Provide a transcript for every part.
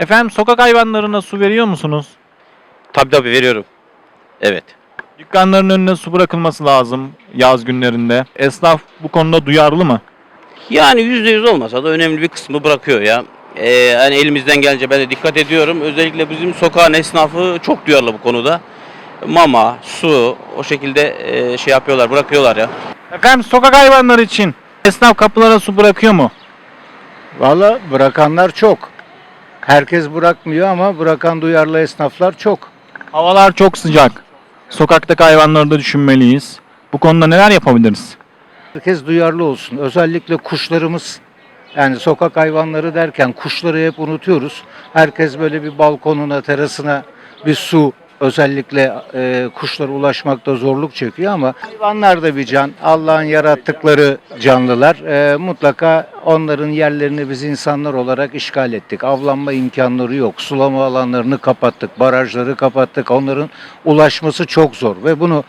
Efendim sokak hayvanlarına su veriyor musunuz? Tabii tabii veriyorum. Evet. Dükkanların önüne su bırakılması lazım yaz günlerinde. Esnaf bu konuda duyarlı mı? Yani yüzde yüz olmasa da önemli bir kısmı bırakıyor ya. Ee, yani elimizden gelince ben de dikkat ediyorum. Özellikle bizim sokağın esnafı çok duyarlı bu konuda. Mama, su o şekilde e, şey yapıyorlar, bırakıyorlar ya. Efendim sokak hayvanları için esnaf kapılara su bırakıyor mu? Valla bırakanlar çok. Herkes bırakmıyor ama bırakan duyarlı esnaflar çok. Havalar çok sıcak. Sokaktaki hayvanları da düşünmeliyiz. Bu konuda neler yapabiliriz? Herkes duyarlı olsun. Özellikle kuşlarımız yani sokak hayvanları derken kuşları hep unutuyoruz. Herkes böyle bir balkonuna, terasına bir su özellikle e, kuşlara ulaşmakta zorluk çekiyor ama hayvanlar da bir can. Allah'ın yarattıkları canlılar. E, mutlaka onların yerlerini biz insanlar olarak işgal ettik. Avlanma imkanları yok. Sulama alanlarını kapattık. Barajları kapattık. Onların ulaşması çok zor ve bunu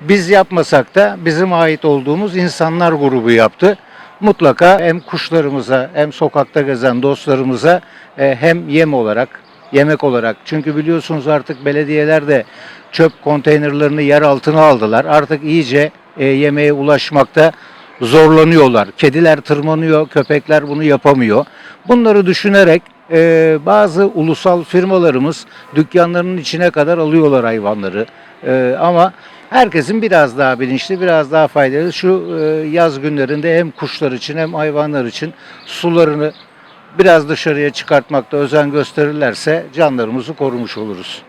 biz yapmasak da bizim ait olduğumuz insanlar grubu yaptı. Mutlaka hem kuşlarımıza hem sokakta gezen dostlarımıza e, hem yem olarak yemek olarak çünkü biliyorsunuz artık belediyeler de çöp konteynerlerini yer altına aldılar. Artık iyice e, yemeğe ulaşmakta zorlanıyorlar. Kediler tırmanıyor, köpekler bunu yapamıyor. Bunları düşünerek e, bazı ulusal firmalarımız dükkanlarının içine kadar alıyorlar hayvanları. E, ama herkesin biraz daha bilinçli, biraz daha faydalı. Şu e, yaz günlerinde hem kuşlar için hem hayvanlar için sularını biraz dışarıya çıkartmakta özen gösterirlerse canlarımızı korumuş oluruz.